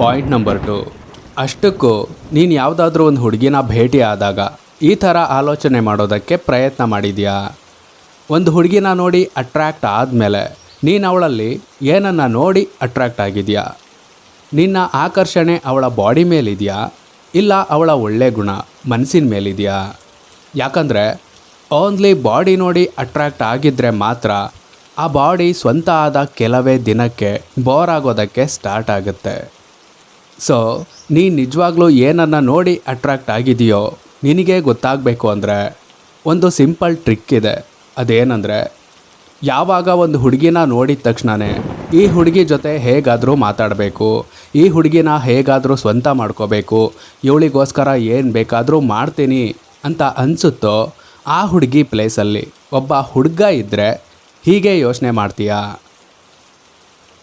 Point number two. ಅಷ್ಟಕ್ಕೂ, ನೀನು ಯಾವುದಾದ್ರೂ ಒಂದು ಹುಡುಗಿನ ಭೇಟಿ ಆದಾಗ ಈ ಥರ ಆಲೋಚನೆ ಮಾಡೋದಕ್ಕೆ ಪ್ರಯತ್ನ ಮಾಡಿದ್ಯಾ? ಒಂದು ಹುಡುಗಿನ ನೋಡಿ ಅಟ್ರ್ಯಾಕ್ಟ್ ಆದಮೇಲೆ ನೀನು ಅವಳಲ್ಲಿ ಏನನ್ನು ನೋಡಿ ಅಟ್ರ್ಯಾಕ್ಟ್ ಆಗಿದೆಯಾ? ನಿನ್ನ ಆಕರ್ಷಣೆ ಅವಳ ಬಾಡಿ ಮೇಲಿದೆಯಾ? ಇಲ್ಲ ಅವಳ ಒಳ್ಳೆ ಗುಣ ಮನಸ್ಸಿನ ಮೇಲಿದೆಯಾ? ಯಾಕಂದರೆ ಓನ್ಲಿ ಬಾಡಿ ನೋಡಿ ಅಟ್ರ್ಯಾಕ್ಟ್ ಆಗಿದ್ದರೆ ಮಾತ್ರ ಆ ಬಾಡಿ ಸ್ವಂತ ಆದ ಕೆಲವೇ ದಿನಕ್ಕೆ ಬೋರ್ ಆಗೋದಕ್ಕೆ ಸ್ಟಾರ್ಟ್ ಆಗುತ್ತೆ. ಸೊ ನೀ ನಿಜವಾಗ್ಲೂ ಏನನ್ನು ನೋಡಿ ಅಟ್ರಾಕ್ಟ್ ಆಗಿದೆಯೋ ನಿನಗೆ ಗೊತ್ತಾಗಬೇಕು ಅಂದರೆ ಒಂದು ಸಿಂಪಲ್ ಟ್ರಿಕ್ ಇದೆ. ಅದೇನೆಂದರೆ ಯಾವಾಗ ಒಂದು ಹುಡುಗಿನ ನೋಡಿದ ತಕ್ಷಣವೇ ಈ ಹುಡುಗಿ ಜೊತೆ ಹೇಗಾದರೂ ಮಾತಾಡಬೇಕು, ಈ ಹುಡುಗಿನ ಹೇಗಾದರೂ ಸ್ವಂತ ಮಾಡ್ಕೋಬೇಕು, ಇವಳಿಗೋಸ್ಕರ ಏನು ಬೇಕಾದರೂ ಮಾಡ್ತೀನಿ ಅಂತ ಅನಿಸುತ್ತೋ ಆ ಹುಡುಗಿ ಪ್ಲೇಸಲ್ಲಿ ಒಬ್ಬ ಹುಡುಗ ಇದ್ದರೆ ಹೀಗೆ ಯೋಚನೆ ಮಾಡ್ತೀಯಾ?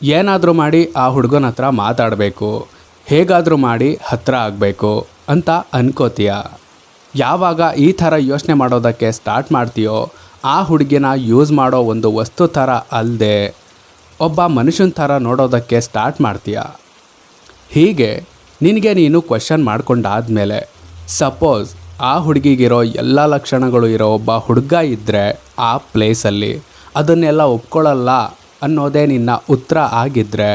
ಏನಾದರೂ ಮಾಡಿ ಆ ಹುಡುಗನ ಹತ್ರ ಮಾತಾಡಬೇಕು ಹೇಗಾದರೂ ಮಾಡಿ ಹತ್ತಿರ ಆಗಬೇಕು ಅಂತ ಅನ್ಕೋತೀಯ? ಯಾವಾಗ ಈ ಥರ ಯೋಚನೆ ಮಾಡೋದಕ್ಕೆ ಸ್ಟಾರ್ಟ್ ಮಾಡ್ತೀಯೋ, ಆ ಹುಡುಗಿನ ಯೂಸ್ ಮಾಡೋ ಒಂದು ವಸ್ತು ಥರ ಅಲ್ಲದೆ ಒಬ್ಬ ಮನುಷ್ಯನ ಥರ ನೋಡೋದಕ್ಕೆ ಸ್ಟಾರ್ಟ್ ಮಾಡ್ತೀಯ? ಹೀಗೆ ನಿನಗೆ ನೀನು ಕ್ವಶನ್ ಮಾಡ್ಕೊಂಡಾದ್ಮೇಲೆ ಸಪೋಸ್ ಆ ಹುಡುಗಿಗಿರೋ ಎಲ್ಲ ಲಕ್ಷಣಗಳು ಇರೋ ಒಬ್ಬ ಹುಡುಗ ಇದ್ದರೆ ಆ ಪ್ಲೇಸಲ್ಲಿ ಅದನ್ನೆಲ್ಲ ಒಪ್ಕೊಳ್ಳಲ್ಲ ಅನ್ನೋದೇ ನಿನ್ನ ಉತ್ತರ ಆಗಿದ್ದರೆ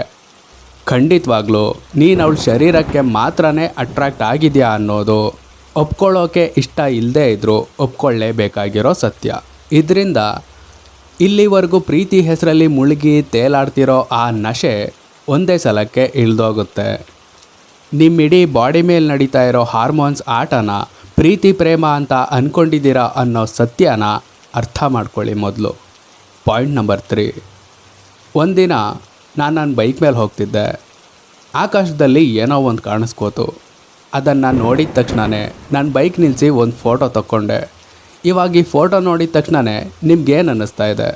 ಖಂಡಿತವಾಗ್ಲೂ ನೀನು ಅವಳ ಶರೀರಕ್ಕೆ ಮಾತ್ರನೇ ಅಟ್ರಾಕ್ಟ್ ಆಗಿದೆಯಾ ಅನ್ನೋದು ಒಪ್ಕೊಳ್ಳೋಕೆ ಇಷ್ಟ ಇಲ್ಲದೇ ಇದ್ದರೂ ಒಪ್ಕೊಳ್ಳೇಬೇಕಾಗಿರೋ ಸತ್ಯ. ಇದರಿಂದ ಇಲ್ಲಿವರೆಗೂ ಪ್ರೀತಿ ಹೆಸರಲ್ಲಿ ಮುಳುಗಿ ತೇಲಾಡ್ತಿರೋ ಆ ನಶೆ ಒಂದೇ ಸಲಕ್ಕೆ ಇಳ್ದೋಗುತ್ತೆ. ನಿಮ್ಮಿಡೀ ಬಾಡಿ ಮೇಲೆ ನಡೀತಾ ಇರೋ ಹಾರ್ಮೋನ್ಸ್ ಆಟನ ಪ್ರೀತಿ ಪ್ರೇಮ ಅಂತ ಅಂದ್ಕೊಂಡಿದ್ದೀರಾ ಅನ್ನೋ ಸತ್ಯನ ಅರ್ಥ ಮಾಡ್ಕೊಳ್ಳಿ ಮೊದಲು. Point number three. ಒಂದಿನ ನಾನು ನನ್ನ ಬೈಕ್ ಮೇಲೆ ಹೋಗ್ತಿದ್ದೆ. ಆಕಾಶದಲ್ಲಿ ಏನೋ ಒಂದು ಕಾಣಿಸ್ಕೋತು. ಅದನ್ನು ನೋಡಿದ ತಕ್ಷಣವೇ ನಾನು ಬೈಕ್ ನಿಲ್ಲಿಸಿ ಒಂದು ಫೋಟೋ ತಕ್ಕೊಂಡೆ. ಇವಾಗ ಈ ಫೋಟೋ ನೋಡಿದ ತಕ್ಷಣವೇ ನಿಮ್ಗೇನು ಅನ್ನಿಸ್ತಾ ಇದೆ?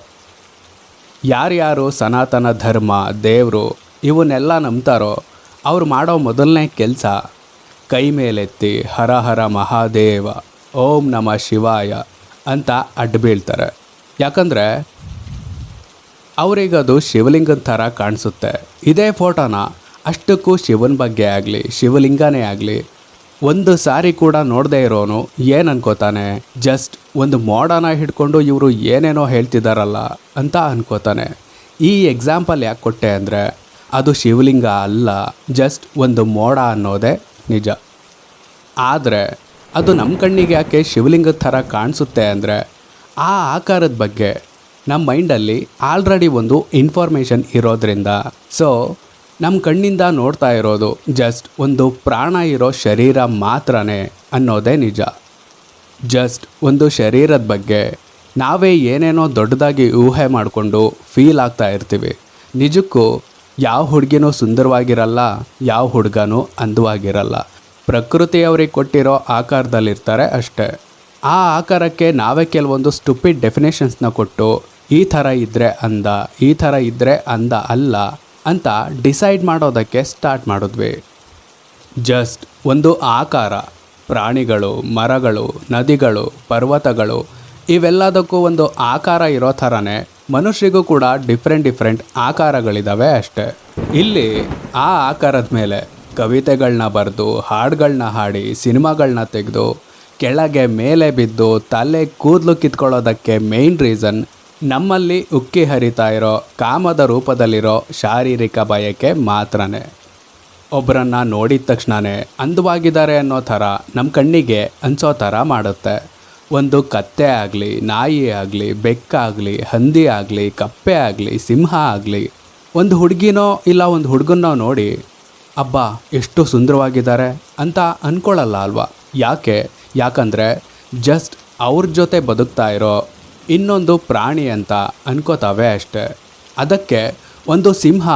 ಯಾರ್ಯಾರು ಸನಾತನ ಧರ್ಮ, ದೇವರು ಇವನ್ನೆಲ್ಲ ನಂಬ್ತಾರೋ ಅವ್ರು ಮಾಡೋ ಮೊದಲನೇ ಕೆಲಸ ಕೈ ಮೇಲೆತ್ತಿ ಹರ ಹರ ಮಹಾದೇವ, ಓಂ ನಮ ಶಿವಾಯ ಅಂತ ಅಡ್ಡ ಬೀಳ್ತಾರೆ ಯಾಕಂದರೆ ಅವರಿಗದು ಶಿವಲಿಂಗದ ಥರ ಕಾಣಿಸುತ್ತೆ. ಇದೇ ಫೋಟೋನ ಅಷ್ಟಕ್ಕೂ ಶಿವನ ಬಗ್ಗೆ ಆಗಲಿ, ಶಿವಲಿಂಗನೇ ಆಗಲಿ, ಒಂದು ಸಾರಿ ಕೂಡ ನೋಡದೇ ಇರೋನು ಏನು ಅನ್ಕೋತಾನೆ? ಜಸ್ಟ್ ಒಂದು ಮೋಡನ ಹಿಡ್ಕೊಂಡು ಇವರು ಏನೇನೋ ಹೇಳ್ತಿದ್ದಾರಲ್ಲ ಅಂತ ಅನ್ಕೋತಾನೆ. ಈ ಎಕ್ಸಾಂಪಲ್ ಯಾಕೆ ಕೊಟ್ಟೆ ಅಂದರೆ, ಅದು ಶಿವಲಿಂಗ ಅಲ್ಲ, ಜಸ್ಟ್ ಒಂದು ಮೋಡ ಅನ್ನೋದೇ ನಿಜ. ಆದರೆ, ಅದು ನಮ್ಮ ಕಣ್ಣಿಗೆ ಯಾಕೆ ಶಿವಲಿಂಗದ ಥರ ಕಾಣಿಸುತ್ತೆ ಅಂದರೆ, ಆ ಆಕಾರದ ಬಗ್ಗೆ ನಮ್ಮ ಮೈಂಡಲ್ಲಿ ಆಲ್ರೆಡಿ ಒಂದು ಇನ್ಫಾರ್ಮೇಷನ್ ಇರೋದ್ರಿಂದ. ಸೊ ನಮ್ಮ ಕಣ್ಣಿಂದ ನೋಡ್ತಾ ಇರೋದು ಜಸ್ಟ್ ಒಂದು ಪ್ರಾಣ ಇರೋ ಶರೀರ ಮಾತ್ರನೇ ಅನ್ನೋದೇ ನಿಜ. ಜಸ್ಟ್ ಒಂದು ಶರೀರದ ಬಗ್ಗೆ ನಾವೇ ಏನೇನೋ ದೊಡ್ಡದಾಗಿ ಊಹೆ ಮಾಡಿಕೊಂಡು ಫೀಲ್ ಆಗ್ತಾ ಇರ್ತೀವಿ. ನಿಜಕ್ಕೂ ಯಾವ ಹುಡುಗಿನೂ ಸುಂದರವಾಗಿರಲ್ಲ, ಯಾವ ಹುಡುಗನೂ ಅಂದವಾಗಿರಲ್ಲ. ಪ್ರಕೃತಿಯವ್ರಿಗೆ ಕೊಟ್ಟಿರೋ ಆಕಾರದಲ್ಲಿರ್ತಾರೆ ಅಷ್ಟೇ. ಆ ಆಕಾರಕ್ಕೆ ನಾವೇ ಕೆಲವೊಂದು ಸ್ಟುಪಿಡ್ ಡೆಫಿನೇಷನ್ಸ್ನ ಕೊಟ್ಟು ಈ ಥರ ಇದ್ದರೆ ಅಂದ, ಈ ಥರ ಇದ್ದರೆ ಅಂದ ಅಲ್ಲ ಅಂತ ಡಿಸೈಡ್ ಮಾಡೋದಕ್ಕೆ ಸ್ಟಾರ್ಟ್ ಮಾಡಿದ್ವಿ. ಜಸ್ಟ್ ಒಂದು ಆಕಾರ, ಪ್ರಾಣಿಗಳು, ಮರಗಳು, ನದಿಗಳು, ಪರ್ವತಗಳು ಇವೆಲ್ಲದಕ್ಕೂ ಒಂದು ಆಕಾರ ಇರೋ ಥರನೇ ಮನುಷ್ಯರಿಗೂ ಕೂಡ ಡಿಫ್ರೆಂಟ್ ಡಿಫ್ರೆಂಟ್ ಆಕಾರಗಳಿದ್ದಾವೆ ಅಷ್ಟೆ. ಇಲ್ಲಿ ಆ ಆಕಾರದ ಮೇಲೆ ಕವಿತೆಗಳನ್ನ ಬರೆದು ಹಾಡುಗಳನ್ನ ಹಾಡಿ ಸಿನಿಮಾಗಳನ್ನ ತೆಗೆದು, ಕೆಳಗೆ ಮೇಲೆ ಬಿದ್ದು, ತಲೆ ಕೂದಲು ಕಿತ್ಕೊಳ್ಳೋದಕ್ಕೆ ಮೇಯ್ನ್ ರೀಸನ್ ನಮ್ಮಲ್ಲಿ ಉಕ್ಕಿ ಹರಿತಾ ಇರೋ, ಕಾಮದ ರೂಪದಲ್ಲಿರೋ ಶಾರೀರಿಕ ಬಯಕೆ ಮಾತ್ರನೇ. ಒಬ್ಬರನ್ನು ನೋಡಿದ ತಕ್ಷಣವೇ ಅಂದವಾಗಿದ್ದಾರೆ ಅನ್ನೋ ಥರ ನಮ್ಮ ಕಣ್ಣಿಗೆ ಅನ್ಸೋ ಥರ ಮಾಡುತ್ತೆ. ಒಂದು ಕತ್ತೆ ಆಗಲಿ, ನಾಯಿ ಆಗಲಿ ಬೆಕ್ಕಾಗಲಿ ಹಂದಿ ಆಗಲಿ, ಕಪ್ಪೆ ಆಗಲಿ, ಸಿಂಹ ಆಗಲಿ, ಒಂದು ಹುಡುಗಿನೋ ಇಲ್ಲ ಒಂದು ಹುಡುಗನ್ನೋ ನೋಡಿ, ಅಬ್ಬಾ, ಎಷ್ಟು ಸುಂದರವಾಗಿದ್ದಾರೆ ಅಂತ ಅಂದ್ಕೊಳ್ಳಲ್ಲ ಅಲ್ವಾ? ಯಾಕೆ? ಯಾಕಂದರೆ ಜಸ್ಟ್ ಅವ್ರ ಜೊತೆ ಬದುಕ್ತಾ ಇರೋ ಇನ್ನೊಂದು ಪ್ರಾಣಿ ಅಂತ ಅನ್ಕೋತಾವೆ ಅಷ್ಟೆ. ಅದಕ್ಕೆ ಒಂದು ಸಿಂಹ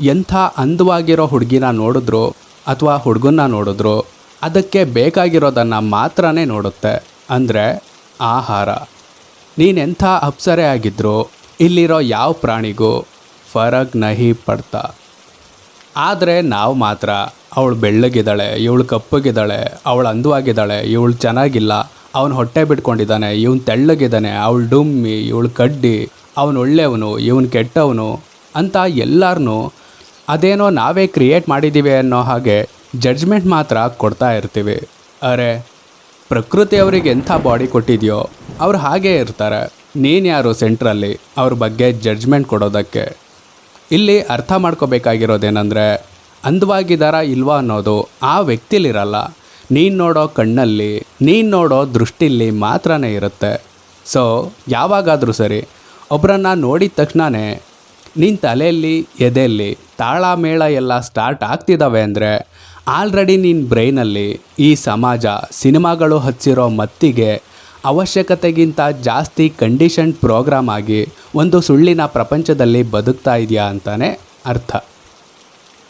ಎಂಥ ಅಂದವಾಗಿರೋ ಹುಡುಗಿನ ನೋಡಿದ್ರು ಅಥವಾ ಹುಡುಗನ್ನ ನೋಡಿದ್ರು ಅದಕ್ಕೆ ಬೇಕಾಗಿರೋದನ್ನು ಮಾತ್ರನೇ ನೋಡುತ್ತೆ. ಅಂದರೆ ಆಹಾರ. ನೀನೆಂಥ ಅಪ್ಸರೆ ಆಗಿದ್ದರೂ ಇಲ್ಲಿರೋ ಯಾವ ಪ್ರಾಣಿಗೂ ಫರಗ್ ನಹಿ ಪಡ್ತಾ. ಆದರೆ ನಾವು ಮಾತ್ರ, ಅವಳು ಬೆಳ್ಳಗಿದ್ದಾಳೆ, ಇವಳು ಕಪ್ಪಗಿದ್ದಾಳೆ, ಅವಳು ಅಂದವಾಗಿದ್ದಾಳೆ, ಇವಳು ಚೆನ್ನಾಗಿಲ್ಲ ಅವನು ಹೊಟ್ಟೆ ಬಿಟ್ಕೊಂಡಿದ್ದಾನೆ, ಇವನು ತೆಳ್ಳಗಿದ್ದಾನೆ, ಅವಳು ಡುಮ್ಮಿ, ಇವಳು ಕಡ್ಡಿ, ಅವನು ಒಳ್ಳೆಯವನು, ಇವನು ಕೆಟ್ಟವನು ಅಂತ ಎಲ್ಲರನ್ನೂ ಅದೇನೋ ನಾವೇ ಕ್ರಿಯೇಟ್ ಮಾಡಿದ್ದೀವಿ ಅನ್ನೋ ಹಾಗೆ ಜಡ್ಜ್ಮೆಂಟ್ ಮಾತ್ರ ಕೊಡ್ತಾ ಇರ್ತೀವಿ. ಅರೆ, ಪ್ರಕೃತಿ ಅವರಿಗೆ ಎಂಥ ಬಾಡಿ ಕೊಟ್ಟಿದೆಯೋ ಅವ್ರು ಹಾಗೇ ಇರ್ತಾರೆ. ನೀನು ಯಾರು ಸೆಂಟ್ರಲ್ಲಿ ಅವ್ರ ಬಗ್ಗೆ ಜಡ್ಜ್ಮೆಂಟ್ ಕೊಡೋದಕ್ಕೆ. ಇಲ್ಲಿ ಅರ್ಥ ಮಾಡ್ಕೋಬೇಕಾಗಿರೋದೇನೆಂದರೆ, ಅಂದವಾಗಿದ್ದಾರಾ ಇಲ್ವಾ ಅನ್ನೋದು ಆ ವ್ಯಕ್ತಿಲಿರಲ್ಲ. ನೀನು ನೋಡೋ ಕಣ್ಣಲ್ಲಿ, ನೀನು ನೋಡೋ ದೃಷ್ಟಿಲಿ ಮಾತ್ರನೇ ಇರುತ್ತೆ. ಸೊ ಯಾವಾಗಾದರೂ ಸರಿ ಒಬ್ಬರನ್ನ ನೋಡಿದ ತಕ್ಷಣವೇ ನಿನ್ನ ತಲೆಯಲ್ಲಿ, ಎದೆಯಲ್ಲಿ ತಾಳ ಮೇಳ ಎಲ್ಲ ಸ್ಟಾರ್ಟ್ ಆಗ್ತಿದ್ದಾವೆ ಅಂದರೆ ಆಲ್ರೆಡಿ ನಿನ್ನ ಬ್ರೈನಲ್ಲಿ ಈ ಸಮಾಜ, ಸಿನಿಮಾಗಳು ಹಚ್ಚಿರೋ ಮತ್ತಿಗೆ ಅವಶ್ಯಕತೆಗಿಂತ ಜಾಸ್ತಿ ಕಂಡೀಷನ್ ಪ್ರೋಗ್ರಾಮ್ ಆಗಿ ಒಂದು ಸುಳ್ಳಿನ ಪ್ರಪಂಚದಲ್ಲಿ ಬದುಕ್ತಾ ಇದೆಯಾ ಅಂತಲೇ ಅರ್ಥ.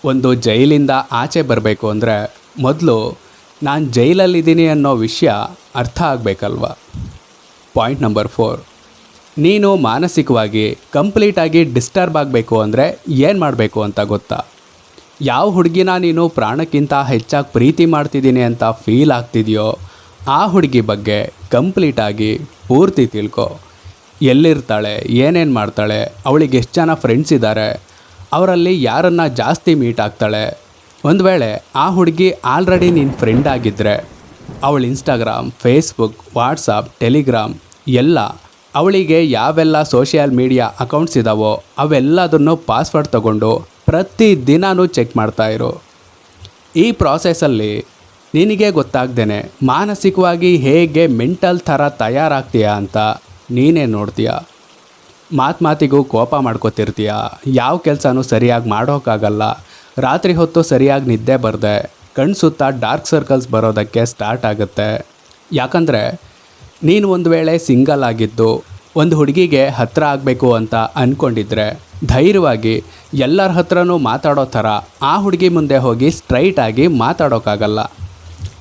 ಒಂದು ಜೈಲಿಂದ ಆಚೆ ಬರಬೇಕು ಅಂದರೆ ಮೊದಲು ನಾನು ಜೈಲಲ್ಲಿದ್ದೀನಿ ಅನ್ನೋ ವಿಷಯ ಅರ್ಥ ಆಗಬೇಕಲ್ವ? ಪಾಯಿಂಟ್ ನಂಬರ್ ಫೋರ್ ನೀನು ಮಾನಸಿಕವಾಗಿ ಕಂಪ್ಲೀಟಾಗಿ ಡಿಸ್ಟರ್ಬ್ ಆಗಬೇಕು ಅಂದರೆ ಏನು ಮಾಡಬೇಕು ಅಂತ ಗೊತ್ತಾ? ಯಾವ ಹುಡುಗಿನ ನೀನು ಪ್ರಾಣಕ್ಕಿಂತ ಹೆಚ್ಚಾಗಿ ಪ್ರೀತಿ ಮಾಡ್ತಿದ್ದೀನಿ ಅಂತ ಫೀಲ್ ಆಗ್ತಿದೆಯೋ, ಆ ಹುಡುಗಿ ಬಗ್ಗೆ ಕಂಪ್ಲೀಟಾಗಿ ಪೂರ್ತಿ ತಿಳ್ಕೊ. ಎಲ್ಲಿರ್ತಾಳೆ, ಏನೇನು ಮಾಡ್ತಾಳೆ, ಅವಳಿಗೆ ಎಷ್ಟು ಜನ ಫ್ರೆಂಡ್ಸ್ ಇದ್ದಾರೆ ಅವರಲ್ಲಿ ಯಾರನ್ನು ಜಾಸ್ತಿ ಮೀಟ್ ಆಗ್ತಾಳೆ ಒಂದು ವೇಳೆ ಆ ಹುಡುಗಿ ಆಲ್ರೆಡಿ ನಿನ್ನ ಫ್ರೆಂಡ್ ಆಗಿದ್ದರೆ ಅವಳು ಇನ್ಸ್ಟಾಗ್ರಾಮ್ ಫೇಸ್ಬುಕ್ ವಾಟ್ಸಪ್ ಟೆಲಿಗ್ರಾಮ್ ಎಲ್ಲ ಅವಳಿಗೆ ಯಾವೆಲ್ಲ ಸೋಷಿಯಲ್ ಮೀಡಿಯಾ ಅಕೌಂಟ್ಸ್ ಇದ್ದಾವೋ ಅವೆಲ್ಲದನ್ನು ಪಾಸ್ವರ್ಡ್ ತಗೊಂಡು ಪ್ರತಿ ದಿನಾನೂ ಚೆಕ್ ಮಾಡ್ತಾ ಇರು. ಈ ಪ್ರಾಸೆಸಲ್ಲಿ ನಿನಗೆ ಗೊತ್ತಾಗ್ದೇನೆ ಮಾನಸಿಕವಾಗಿ ಹೇಗೆ ಮೆಂಟಲ್ ಥರ ತಯಾರಾಗ್ತೀಯ ಅಂತ ನೀನೇ ನೋಡ್ತೀಯ. ಮಾತು ಮಾತಿಗೂ ಕೋಪ ಮಾಡ್ಕೋತಿರ್ತೀಯ. ಯಾವ ಕೆಲಸನೂ ಸರಿಯಾಗಿ ಮಾಡೋಕ್ಕಾಗಲ್ಲ. ರಾತ್ರಿ ಹೊತ್ತು ಸರಿಯಾಗಿ ನಿದ್ದೆ ಬರದೆ ಕಣ್ಣು ಸುತ್ತ ಡಾರ್ಕ್ ಸರ್ಕಲ್ಸ್ ಬರೋದಕ್ಕೆ ಸ್ಟಾರ್ಟ್ ಆಗುತ್ತೆ. ಯಾಕಂದರೆ, ನೀನು ಒಂದು ವೇಳೆ ಸಿಂಗಲ್ ಆಗಿದ್ದು, ಒಂದು ಹುಡುಗಿಗೆ ಹತ್ತಿರ ಆಗಬೇಕು ಅಂತ ಅಂದ್ಕೊಂಡಿದ್ರೆ ಧೈರ್ಯವಾಗಿ ಎಲ್ಲರ ಹತ್ರನೂ ಮಾತಾಡೋ ಥರ ಆ ಹುಡುಗಿ ಮುಂದೆ ಹೋಗಿ ಸ್ಟ್ರೈಟಾಗಿ ಮಾತಾಡೋಕ್ಕಾಗಲ್ಲ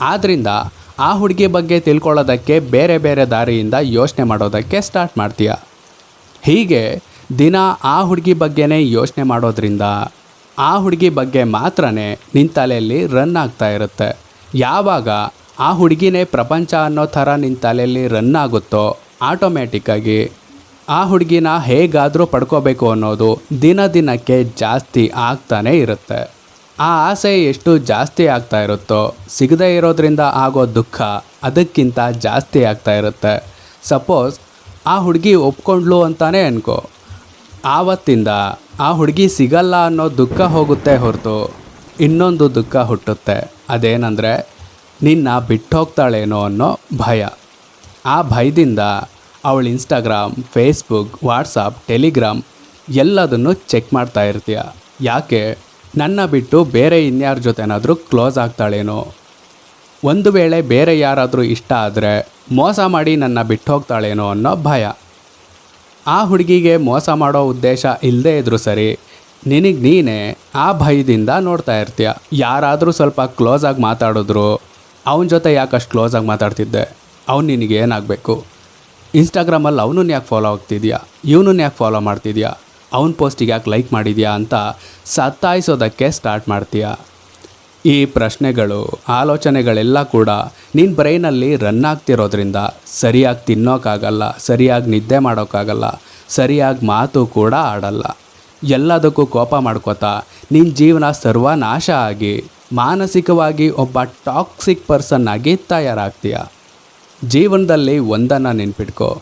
ಆದ್ದರಿಂದ ಆ ಹುಡುಗಿ ಬಗ್ಗೆ ತಿಳ್ಕೊಳ್ಳೋದಕ್ಕೆ ಬೇರೆ ಬೇರೆ ದಾರಿಯಿಂದ ಯೋಚನೆ ಮಾಡೋದಕ್ಕೆ ಸ್ಟಾರ್ಟ್ ಮಾಡ್ತೀಯ. ಹೀಗೆ ದಿನ ಆ ಹುಡುಗಿ ಬಗ್ಗೆನೇ ಯೋಚನೆ ಮಾಡೋದ್ರಿಂದ ಆ ಹುಡುಗಿ ಬಗ್ಗೆ ಮಾತ್ರನೇ ನಿನ್ನ ತಲೆಯಲ್ಲಿ ರನ್ ಆಗ್ತಾ ಇರುತ್ತೆ. ಯಾವಾಗ ಆ ಹುಡುಗಿನೇ ಪ್ರಪಂಚ ಅನ್ನೋ ಥರ ನಿನ್ನ ತಲೆಯಲ್ಲಿ ರನ್ ಆಗುತ್ತೋ ಆಟೋಮ್ಯಾಟಿಕ್ಕಾಗಿ ಆ ಹುಡುಗಿನ ಹೇಗಾದರೂ ಪಡ್ಕೋಬೇಕು ಅನ್ನೋದು ದಿನ ದಿನಕ್ಕೆ ಜಾಸ್ತಿ ಆಗ್ತಾನೇ ಇರುತ್ತೆ. ಆ ಆಸೆ ಎಷ್ಟು ಜಾಸ್ತಿ ಆಗ್ತಾ ಇರುತ್ತೋ, ಸಿಗದೇ ಇರೋದ್ರಿಂದ ಆಗೋ ದುಃಖ ಅದಕ್ಕಿಂತ ಜಾಸ್ತಿ ಆಗ್ತಾ ಇರುತ್ತೆ. ಸಪೋಸ್ ಆ ಹುಡುಗಿ ಒಪ್ಕೊಂಡ್ಲು ಅಂತಾನೆ ಅನ್ಕೋ. ಆವತ್ತಿಂದ ಆ ಹುಡುಗಿ ಸಿಗಲ್ಲ ಅನ್ನೋ ದುಃಖ ಹೋಗುತ್ತೆ ಹೊರತು ಇನ್ನೊಂದು ದುಃಖ ಹುಟ್ಟುತ್ತೆ. ಅದೇನೆಂದರೆ ನಿನ್ನ ಬಿಟ್ಟು ಹೋಗ್ತಾಳೇನೋ ಅನ್ನೋ ಭಯ. ಆ ಭಯದಿಂದ ಅವಳು ಇನ್ಸ್ಟಾಗ್ರಾಮ್ ಫೇಸ್ಬುಕ್ ವಾಟ್ಸಪ್ ಟೆಲಿಗ್ರಾಮ್ ಎಲ್ಲದನ್ನು ಚೆಕ್ ಮಾಡ್ತಾ ಇರ್ತೀಯ. ಯಾಕೆ? ನನ್ನ ಬಿಟ್ಟು ಬೇರೆ ಇನ್ಯಾರ ಜೊತೆನಾದರೂ ಕ್ಲೋಸ್ ಆಗ್ತಾಳೇನೋ. ಒಂದು ವೇಳೆ ಬೇರೆ ಯಾರಾದರೂ ಇಷ್ಟ ಆದರೆ ಮೋಸ ಮಾಡಿ ನನ್ನ ಬಿಟ್ಟು ಹೋಗ್ತಾಳೇನೋ ಅನ್ನೋ ಭಯ. ಆ ಹುಡುಗಿಗೆ ಮೋಸ ಮಾಡೋ ಉದ್ದೇಶ ಇಲ್ಲದೇ ಇದ್ರೂ ಸರಿ, ನಿನಗೆ ನೀನೇ ಆ ಭಯದಿಂದ ನೋಡ್ತಾ ಇರ್ತೀಯ. ಯಾರಾದರೂ ಸ್ವಲ್ಪ ಕ್ಲೋಸಾಗಿ ಮಾತಾಡಿದ್ರು, ಅವನ ಜೊತೆ ಯಾಕಷ್ಟು ಕ್ಲೋಸಾಗಿ ಮಾತಾಡ್ತಿದ್ದೆ? ಅವ್ನು ನಿನಗೆ ಏನಾಗಬೇಕು? ಇನ್ಸ್ಟಾಗ್ರಾಮಲ್ಲಿ ಅವನು ಯಾಕೆ ಫಾಲೋ ಆಗ್ತಿದ್ಯಾ? ಇವನು ಯಾಕೆ ಫಾಲೋ ಮಾಡ್ತಿದ್ಯಾ? ಅವ್ನ ಪೋಸ್ಟಿಗೆ ಯಾಕೆ ಲೈಕ್ ಮಾಡಿದ್ಯಾ ಅಂತ ಸತ್ತಾಯಿಸೋದಕ್ಕೆ ಸ್ಟಾರ್ಟ್ ಮಾಡ್ತೀಯ? ಈ ಪ್ರಶ್ನೆಗಳು, ಆಲೋಚನೆಗಳೆಲ್ಲ ಕೂಡ ನಿನ್ನ ಬ್ರೈನಲ್ಲಿ ರನ್ ಆಗ್ತಿರೋದ್ರಿಂದ ಸರಿಯಾಗಿ ತಿನ್ನೋಕ್ಕಾಗಲ್ಲ ಸರಿಯಾಗಿ ನಿದ್ದೆ ಮಾಡೋಕ್ಕಾಗಲ್ಲ ಸರಿಯಾಗಿ ಮಾತು ಕೂಡ ಆಡಲ್ಲ. ಎಲ್ಲದಕ್ಕೂ ಕೋಪ ಮಾಡ್ಕೋತಾ ನಿನ್ನ ಜೀವನ ಸರ್ವನಾಶ ಆಗಿ ಮಾನಸಿಕವಾಗಿ ಒಬ್ಬ ಟಾಕ್ಸಿಕ್ ಪರ್ಸನ್ ಆಗಿ ತಯಾರಾಗ್ತೀಯ? ಜೀವನದಲ್ಲಿ ಒಂದನ್ನು ನೆನ್ಪಿಟ್ಕೋ.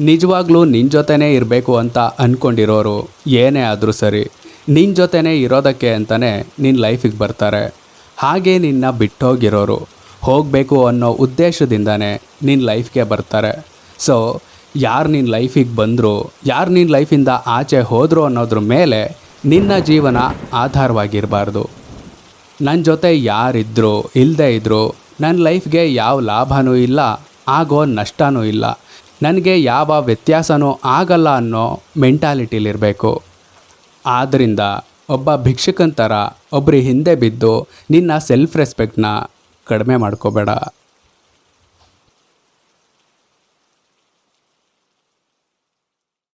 ನಿಜವಾಗ್ಲೂ ನಿನ್ನ ಜೊತೆನೇ ಇರಬೇಕು ಅಂತ ಅಂದ್ಕೊಂಡಿರೋರು ಏನೇ ಆದರೂ ಸರಿ ನಿನ್ನ ಜೊತೆನೇ ಇರೋದಕ್ಕೆ ಅಂತಲೇ ನಿನ್ನ ಲೈಫಿಗೆ ಬರ್ತಾರೆ. ಹಾಗೆ ನಿನ್ನ ಬಿಟ್ಟೋಗಿರೋರು ಹೋಗಬೇಕು ಅನ್ನೋ ಉದ್ದೇಶದಿಂದನೇ ನಿನ್ನ ಲೈಫ್ಗೆ ಬರ್ತಾರೆ. ಸೊ ಯಾರು ನಿನ್ನ ಲೈಫಿಗೆ ಬಂದರು, ಯಾರು ನಿನ್ನ ಲೈಫಿಂದ ಆಚೆ ಹೋದರು ಅನ್ನೋದ್ರ ಮೇಲೆ ನಿನ್ನ ಜೀವನ ಆಧಾರವಾಗಿರಬಾರ್ದು. ನನ್ನ ಜೊತೆ ಯಾರಿದ್ರು ಇಲ್ಲದೇ ಇದ್ದರು ನನ್ನ ಲೈಫ್ಗೆ ಯಾವ ಲಾಭನೂ ಇಲ್ಲ, ಆಗೋ ನಷ್ಟನೂ ಇಲ್ಲ, ನನಗೆ ಯಾವ ವ್ಯತ್ಯಾಸನೂ ಆಗಲ್ಲ ಅನ್ನೋ ಮೆಂಟಾಲಿಟಿಲಿರಬೇಕು. ಆದ್ದರಿಂದ ಒಬ್ಬ ಭಿಕ್ಷುಕನ ಥರ ಒಬ್ಬರ ಹಿಂದೆ ಬಿದ್ದು ನಿನ್ನ ಸೆಲ್ಫ್ ರೆಸ್ಪೆಕ್ಟ್ನ ಕಡಿಮೆ ಮಾಡ್ಕೋಬೇಡ.